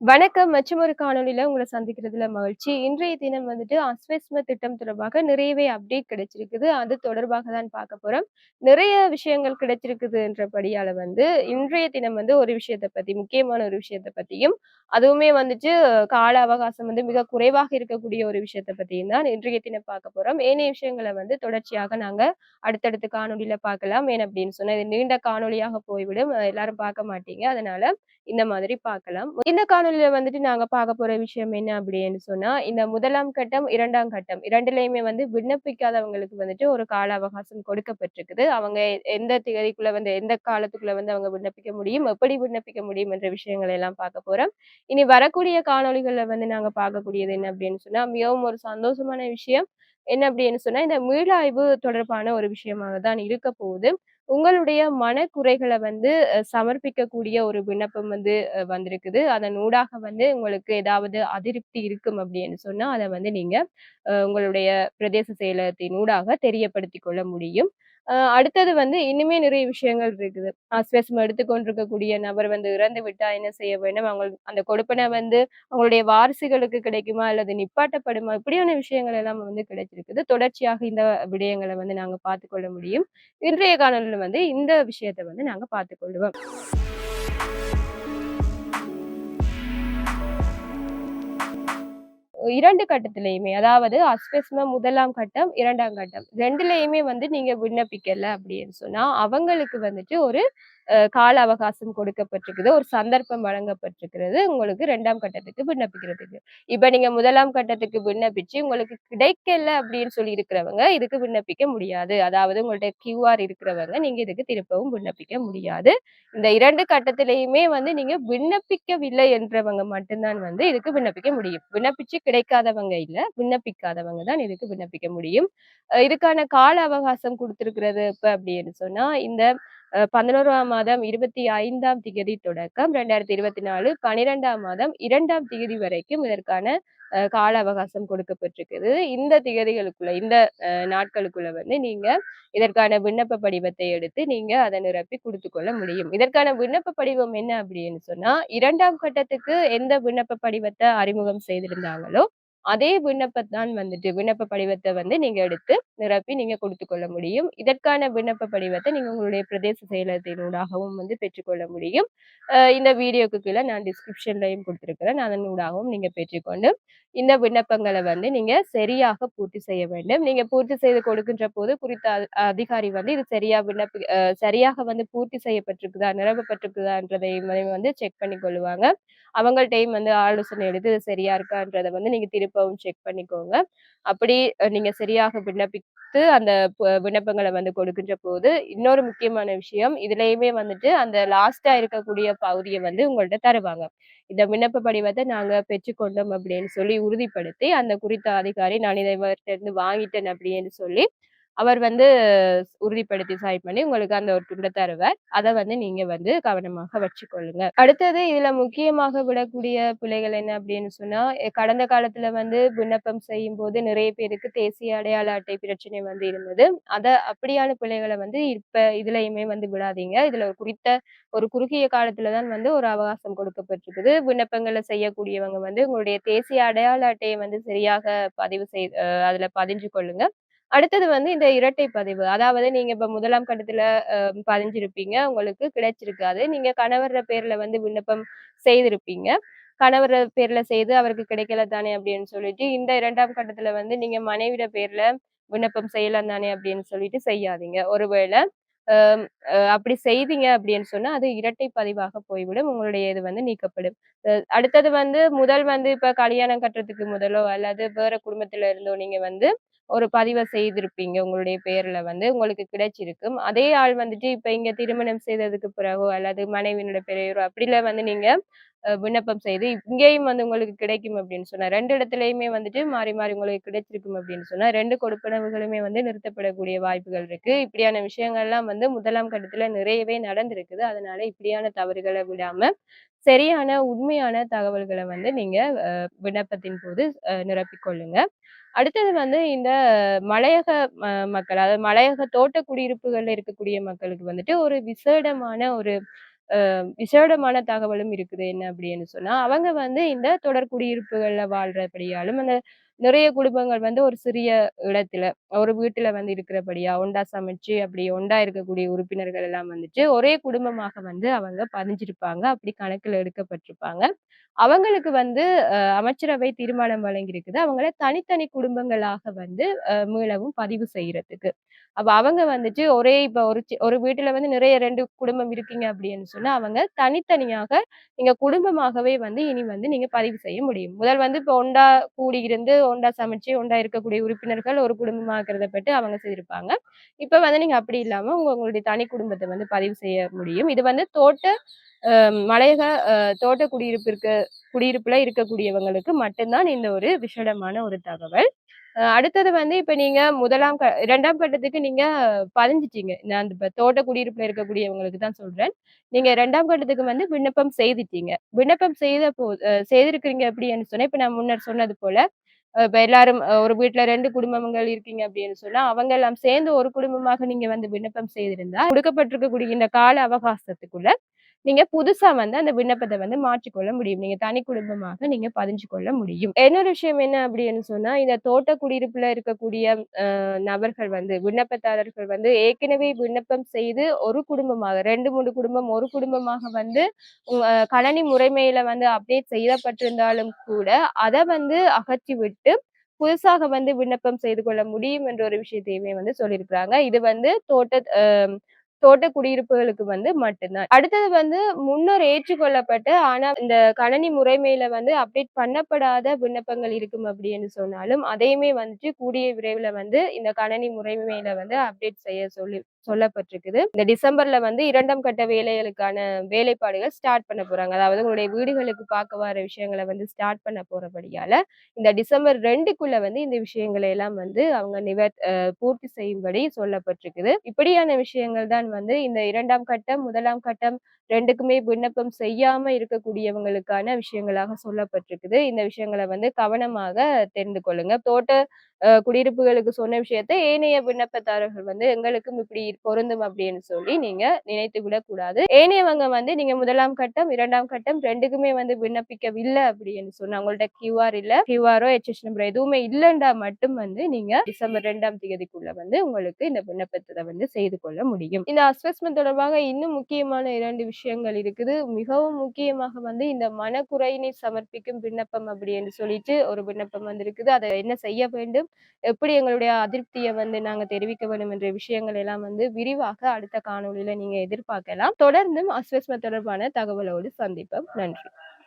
வணக்கம் மற்றும் ஒரு காணொலியில உங்களை சந்திக்கிறதுல மகிழ்ச்சி. இன்றைய தினம் வந்துட்டு அஸ்வஸ்ம திட்டம் தொடர்பாக நிறையவே அப்டேட் கிடைச்சிருக்குது. அது தொடர்பாக தான் பார்க்க போறோம். நிறைய விஷயங்கள் கிடைச்சிருக்குதுன்றபடியால வந்து இன்றைய தினம் வந்து ஒரு விஷயத்த பத்தி முக்கியமான ஒரு விஷயத்த பத்தியும், அதுவுமே வந்துட்டு கால அவகாசம் வந்து மிக குறைவாக இருக்கக்கூடிய ஒரு விஷயத்த பத்தியும் தான் இன்றைய தினம் பார்க்க போறோம். ஏனைய விஷயங்கள வந்து தொடர்ச்சியாக நாங்க அடுத்தடுத்த காணொலியில பார்க்கலாம். ஏன் அப்படின்னு சொன்னா இது நீண்ட காணொளியாக போய்விடும். எல்லாரும் பார்க்க மாட்டீங்க. அதனால இந்த மாதிரி பார்க்கலாம். இந்த காணொலியில வந்துட்டு நாங்க பார்க்க போற விஷயம் என்ன அப்படின்னு சொன்னா, இந்த முதலாம் கட்டம், இரண்டாம் கட்டம் இரண்டுலயுமே வந்து விண்ணப்பிக்காதவங்களுக்கு வந்துட்டு ஒரு கால அவகாசம் கொடுக்கப்பட்டிருக்குது. அவங்க எந்த திகதிக்குள்ள வந்து எந்த காலத்துக்குள்ள வந்து அவங்க விண்ணப்பிக்க முடியும், எப்படி விண்ணப்பிக்க முடியும் என்ற விஷயங்களை எல்லாம் பார்க்க போறோம். இனி வரக்கூடிய காணொளிகள்ல வந்து நாங்க பார்க்கக்கூடியது என்ன அப்படின்னு சொன்னா, மிகவும் ஒரு சந்தோஷமான விஷயம். என்ன அப்படின்னு சொன்னா, இந்த மீளாய்வு தொடர்பான ஒரு விஷயமாக தான் இருக்க போகுது. உங்களுடைய மனக்குறைகளை வந்து சமர்ப்பிக்கக்கூடிய ஒரு விண்ணப்பம் வந்து வந்திருக்குது. அதன் ஊடாக வந்து உங்களுக்கு ஏதாவது அதிருப்தி இருக்கும் அப்படின்னு சொன்னா, அத வந்து நீங்க உங்களுடைய பிரதேச செயலகத்தின் ஊடாக தெரியப்படுத்தி கொள்ள முடியும். அடுத்தது வந்து இன்னுமே நிறைய விஷயங்கள் இருக்குது. ஆஸ்வாசம் எடுத்துக்கொண்டிருக்கக்கூடிய நபர் வந்து இறந்து விட்டா என்ன செய்ய வேண்டும்? அவங்க அந்த கொடுப்பனை வந்து அவங்களுடைய வாரிசுகளுக்கு கிடைக்குமா? அல்லது நிப்பாட்டப்படுமா? இப்படியான விஷயங்கள் எல்லாம் வந்து கிடைச்சிருக்குது. தொடர்ச்சியாக இந்த விடயங்களை வந்து நாங்க பார்த்துக்கொள்ள முடியும். இன்றைய காணொளியில வந்து இந்த விஷயத்த வந்து நாங்க பார்த்துக்கொள்வோம். இரண்டு கட்டத்திலையுமே அதாவது அஸ்பெஸ்ம முதலாம் கட்டம், இரண்டாம் கட்டம். ரெண்டுலேயுமே வந்து நீங்க விண்ணப்பிக்கல அப்படின்னு சொன்னா, அவங்களுக்கு வந்துட்டு ஒரு கால அவகாசம் கொடுக்கப்பட்டிருக்குது. ஒரு சந்தர்ப்பம் வழங்கப்பட்டிருக்கிறது. உங்களுக்கு ரெண்டாம் கட்டத்துக்கு விண்ணப்பிக்கிறதுக்கு. இப்ப நீங்க முதலாம் கட்டத்துக்கு விண்ணப்பிச்சு உங்களுக்கு கிடைக்கல அப்படின்னு சொல்லி இருக்கிறவங்க, இதுக்கு விண்ணப்பிக்க முடியாது. அதாவது உங்கள்ட்ட கியூஆர் இருக்கிறவங்க நீங்க இதுக்கு திருப்பவும் விண்ணப்பிக்க முடியாது. இந்த இரண்டு கட்டத்திலையுமே வந்து நீங்க விண்ணப்பிக்கவில்லை என்றவங்க மட்டும்தான் வந்து இதுக்கு விண்ணப்பிக்க முடியும். விண்ணப்பிச்சு கிடைக்காதவங்க இல்ல, விண்ணப்பிக்காதவங்க தான் இதுக்கு விண்ணப்பிக்க முடியும். இதுக்கான கால அவகாசம் கொடுத்திருக்கிறது இப்ப அப்படின்னு சொன்னா, இந்த பதினோராம் மாதம் இருபத்தி ஐந்தாம் திகதி தொடக்கம் 2024 12ஆம் மாதம் இரண்டாம் திகதி வரைக்கும் இதற்கான கால அவகாசம் கொடுக்கப்பட்டிருக்குது. இந்த திகதிகளுக்குள்ள இந்த நாட்களுக்குள்ள வந்து நீங்க இதற்கான விண்ணப்ப படிவத்தை எடுத்து நீங்க அதை நிரப்பி கொடுத்து கொள்ள முடியும். இதற்கான விண்ணப்ப படிவம் என்ன அப்படின்னு சொன்னா, இரண்டாம் கட்டத்துக்கு எந்த விண்ணப்ப படிவத்தை அறிமுகம் செய்திருந்தாங்களோ, அதே விண்ணப்பத்தான் வந்துட்டு விண்ணப்ப படிவத்தை வந்து நீங்க எடுத்து நிரப்பி நீங்க கொடுத்து கொள்ள முடியும். இதற்கான விண்ணப்ப படிவத்தை நீங்க உங்களுடைய பிரதேச செயலகத்தினூடாகவும் வந்து பெற்றுக்கொள்ள முடியும். இந்த வீடியோக்கு கீழே நான் டிஸ்கிரிப்ஷன்லையும் கொடுத்துருக்கிறேன் அதன் ஊடாகவும் நீங்க பெற்றுக்கொண்டு, இந்த விண்ணப்பங்களை வந்து நீங்க சரியாக பூர்த்தி செய்ய வேண்டும். நீங்க பூர்த்தி செய்து கொடுக்கின்ற போது குறித்த அதிகாரி வந்து இது சரியா விண்ணப்ப சரியாக வந்து பூர்த்தி செய்யப்பட்டிருக்குதா, நிரப்பப்பட்டிருக்குதான்றதை வந்து செக் பண்ணி கொள்ளுவாங்க. அவங்கள்ட்டயும் வந்து ஆலோசனை எடுத்து இது சரியா இருக்கான்றதை வந்து நீங்க திருப்பவும் செக் பண்ணிக்கோங்க. அப்படி நீங்க சரியாக விண்ணப்பித்து அந்த விண்ணப்பங்களை வந்து கொடுக்கின்ற போது, இன்னொரு முக்கியமான விஷயம், இதுலயுமே வந்துட்டு அந்த லாஸ்ட்டா இருக்கக்கூடிய பகுதியை வந்து உங்கள்ட்ட தருவாங்க. இந்த விண்ணப்ப படிவத்தை நாங்க பெற்றுக்கொண்டோம் அப்படின்னு சொல்லி உறுதிப்படுத்தி, அந்த குறித்த அதிகாரி நான் இதை இவர்கிட்ட இருந்து வாங்கிட்டேன் அப்படின்னு சொல்லி, அவர் வந்து உறுதிப்படுத்தி சைன் பண்ணி உங்களுக்கு அந்த ஒரு துண்டை தருவார். அதை வந்து நீங்க வந்து கவனமாக வச்சுக்கொள்ளுங்க. அடுத்தது இதுல முக்கியமாக விடக்கூடிய பிள்ளைகள் என்ன அப்படின்னு சொன்னா, கடந்த காலத்துல வந்து விண்ணப்பம் செய்யும் போது நிறைய பேருக்கு தேசிய அடையாள அட்டை பிரச்சனை வந்து இருந்தது. அத அப்படியான பிள்ளைகளை வந்து இப்ப இதுலயுமே வந்து விடாதீங்க. இதுல ஒரு குறித்த ஒரு குறுகிய காலத்துலதான் வந்து ஒரு அவகாசம் கொடுக்கப்பட்டிருக்குது. விண்ணப்பங்களை செய்யக்கூடியவங்க வந்து உங்களுடைய தேசிய அடையாள அட்டையை வந்து சரியாக பதிவு செய் அதுல பதிஞ்சு கொள்ளுங்க. அடுத்தது வந்து இந்த இரட்டை பதிவு. அதாவது நீங்க இப்ப முதலாம் கட்டத்துல பதிஞ்சிருப்பீங்க. உங்களுக்கு கிடைச்சிருக்காது. நீங்க கணவர பேர்ல வந்து விண்ணப்பம் செய்திருப்பீங்க. கணவர் பேர்ல செய்து அவருக்கு கிடைக்கல தானே அப்படின்னு சொல்லிட்டு, இந்த இரண்டாம் கட்டத்துல வந்து நீங்க மனைவிட பேர்ல விண்ணப்பம் செய்யலாம் தானே அப்படின்னு சொல்லிட்டு செய்யாதீங்க. ஒருவேளை அப்படி செய்தீங்க அப்படின்னு சொன்னா, அது இரட்டை பதிவாக போய்விடும். உங்களுடைய இது வந்து நீக்கப்படும். அடுத்தது வந்து முதல் வந்து இப்ப கல்யாணம் கட்டுறதுக்கு முதலோ, அல்லது வேற குடும்பத்துல இருந்தோ நீங்க வந்து ஒரு பதிவை செய்திருப்பீங்க. உங்களுடைய பேர்ல வந்து உங்களுக்கு கிடைச்சிருக்கும். அதே ஆள் வந்துட்டு இப்ப இங்க திருமணம் செய்ததுக்கு பிறகோ, அல்லது மனைவியினுடைய பெயரோ அப்படில வந்து நீங்க விண்ணப்பம் செய்து இங்கேயும் வந்து உங்களுக்கு கிடைக்கும் அப்படின்னு சொன்னா ரெண்டு இடத்துலயுமே வந்துட்டு மாறி, மாறி உங்களுக்கு கிடைச்சிருக்கும் அப்படின்னு சொன்னா ரெண்டு கொடுப்பனவுகளுமே வந்து நிறுத்தப்படக்கூடிய வாய்ப்புகள் இருக்கு. இப்படியான விஷயங்கள்லாம் வந்து முதலாம் கட்டத்துல நிறையவே நடந்திருக்குது. அதனால இப்படியான தவறுகளை விடாம, சரியான உண்மையான தகவல்களை வந்து நீங்க விண்ணப்பத்தின் போது நிரப்பிக்கொள்ளுங்க நிரப்பிக் கொள்ளுங்க. அடுத்தது வந்து இந்த மலையக மக்கள், அதாவது மலையக தோட்ட குடியிருப்புகள்ல இருக்கக்கூடிய மக்களுக்கு வந்துட்டு ஒரு விசேடமான ஒரு விசேடமான தகவலும் இருக்குது. என்ன அப்படின்னு சொன்னா, அவங்க வந்து இந்த தொடர் குடியிருப்புகள்ல வாழ்றபடியாலும், அந்த நிறைய குடும்பங்கள் வந்து ஒரு சிறிய இடத்துல, ஒரு வீட்டுல வந்து இருக்கிறபடியா, ஒண்டா சமைச்சு, அப்படி ஒண்டா இருக்கக்கூடிய உறுப்பினர்கள் எல்லாம் வந்துட்டு, ஒரே குடும்பமாக வந்து அவங்க பதிஞ்சிருப்பாங்க. அப்படி கணக்குல எடுக்கப்பட்டிருப்பாங்க. அவங்களுக்கு வந்து அமைச்சரவை தீர்மானம் வழங்கியிருக்குது. அவங்கள தனித்தனி குடும்பங்களாக வந்து மீளவும் பதிவு செய்யறதுக்கு அப்ப அவங்க வந்துட்டு ஒரே இப்ப ஒரு ஒரு வீட்டுல வந்து நிறைய ரெண்டு குடும்பம் இருக்கீங்க அப்படின்னு சொன்னா, அவங்க தனித்தனியாக நீங்க குடும்பமாகவே வந்து இனி வந்து நீங்க பதிவு செய்ய முடியும். முதல் வந்து இப்ப ஒண்டா கூடியிருந்து, ஒண்டா சமைச்சு, ஒண்டா இருக்கக்கூடிய உறுப்பினர்கள் ஒரு குடும்பமா கருதப்பட்டு அவங்க செய்திருப்பாங்க. இப்ப வந்து நீங்க அப்படி இல்லாம உங்க உங்களுடைய தனி குடும்பத்தை வந்து பதிவு செய்ய முடியும். இது வந்து தோட்ட மலையக தோட்ட குடியிருப்பிற்கு குடியிருப்புல இருக்கக்கூடியவங்களுக்கு மட்டும்தான் இந்த ஒரு விஷேடமான ஒரு தகவல். அடுத்தது வந்து இப்ப நீங்க முதலாம் க 2ஆம் கட்டத்துக்கு நீங்க பதிஞ்சிட்டீங்க நான் அந்த இப்ப தோட்ட குடியிருப்புல இருக்கக்கூடியவங்களுக்கு தான் சொல்றேன். நீங்க இரண்டாம் கட்டத்துக்கு வந்து விண்ணப்பம் செய்துட்டீங்க. விண்ணப்பம் செய்த போ செய்திருக்கிறீங்க அப்படின்னு சொன்னா, இப்ப நான் முன்னர் சொன்னது போல, அ இப்ப எல்லாரும் ஒரு வீட்ல ரெண்டு குடும்பங்கள் இருக்கீங்க அப்படின்னு சொன்னா, அவங்க எல்லாம் சேர்ந்து ஒரு குடும்பமாக நீங்க வந்து விண்ணப்பம் செய்திருந்தா, கொடுக்கப்பட்டிருக்கக்கூடிய இந்த கால அவகாசத்துக்குள்ள நீங்க புதுசா வந்து அந்த விண்ணப்பத்தை வந்து மாற்றிக்கொள்ள முடியும். நீங்க தனி குடும்பமாக நீங்க பதிஞ்சு கொள்ள முடியும். இன்னொரு விஷயம் என்ன அப்படின்னு சொன்னா, இந்த தோட்ட குடியிருப்புல இருக்கக்கூடிய நபர்கள் வந்து விண்ணப்பதாரர்கள் வந்து ஏற்கனவே விண்ணப்பம் செய்து ஒரு குடும்பமாக 2, 3 குடும்பம் ஒரு குடும்பமாக வந்து கணனி முறைமையில வந்து அப்டேட் செய்யப்பட்டிருந்தாலும் கூட, அதை வந்து அகற்றிவிட்டு புதுசாக வந்து விண்ணப்பம் செய்து கொள்ள முடியும் என்ற ஒரு விஷயத்தையுமே வந்து சொல்லியிருக்கிறாங்க. இது வந்து தோட்ட தோட்ட குடியிருப்புகளுக்கு வந்து மட்டும்தான். அடுத்தது வந்து முன்னர் ஏற்றுக்கொள்ளப்பட்டு ஆனா இந்த கணனி முறைமையில வந்து அப்டேட் பண்ணப்படாத விண்ணப்பங்கள் இருக்கும் அப்படின்னு சொன்னாலும், அதையுமே வந்துட்டு கூடிய விரைவில வந்து இந்த கணனி முறைமையில வந்து அப்டேட் செய்ய சொல்லி சொல்லப்பட்டிருக்குது. இந்த டிசம்பர்ல வந்து இரண்டாம் கட்ட வேலைகளுக்கான வேலைப்பாடுகள் ஸ்டார்ட் பண்ண போறாங்க. அதாவது உங்களுடைய வீடுகளுக்கு பார்க்க வர விஷயங்களை வந்து ஸ்டார்ட் பண்ண போறபடியால, இந்த டிசம்பர் ரெண்டுக்குள்ள வந்து இந்த விஷயங்களை எல்லாம் வந்து அவங்க நிவர் பூர்த்தி செய்யும்படி சொல்லப்பட்டிருக்குது. இப்படியான விஷயங்கள் தான் வந்து இந்த இரண்டாம் கட்டம், முதலாம் கட்டம் ரெண்டுக்குமே விண்ணப்பம் செய்யாம இருக்கக்கூடியவங்களுக்கான விஷயங்களாக சொல்லப்பட்டிருக்குது. இந்த விஷயங்கள வந்து கவனமாக தெரிந்து கொள்ளுங்க. தோட்ட குடியிருப்புகளுக்கு சொன்ன விஷயத்த ஏனைய விண்ணப்பதாரர்கள் வந்து எங்களுக்கும் இப்படி பொருந்தும் அப்படின்னு சொல்லி நீங்க நினைத்து விடக்கூடாது. ஏனையவங்க வந்து நீங்க முதலாம் கட்டம், இரண்டாம் கட்டம் ரெண்டுக்குமே வந்து விண்ணப்பிக்கவில்லை அப்படின்னு சொன்னா, உங்கள்ட்ட கியூஆர் இல்ல, கியூஆரோ, ஹெச்எஸ் நம்பர் எதுவுமே இல்லைண்டா மட்டும் வந்து நீங்க டிசம்பர் ரெண்டாம் தேதிக்குள்ள வந்து உங்களுக்கு இந்த விண்ணப்பத்தை வந்து செய்து கொள்ள முடியும். இந்த அஸ்வஸ்மென்ட் தொடர்பாக இன்னும் முக்கியமான இரண்டு விஷயங்கள் இருக்குது. மிகவும் முக்கியமாக வந்து இந்த மனக்குறையினை சமர்ப்பிக்கும் விண்ணப்பம் அப்படின்னு சொல்லிட்டு ஒரு விண்ணப்பம் வந்திருக்குது. அதை என்ன செய்ய வேண்டும்? எப்படி எங்களுடைய அதிருப்தியை வந்து நாங்க தெரிவிக்க வேண்டும் என்ற விஷயங்கள் எல்லாம் வந்து விரிவாக அடுத்த காணொளியில நீங்க எதிர்பார்க்கலாம். தொடர்ந்தும் அஸ்வஸ்ம தொடர்பான தகவலோடு சந்திப்போம். நன்றி.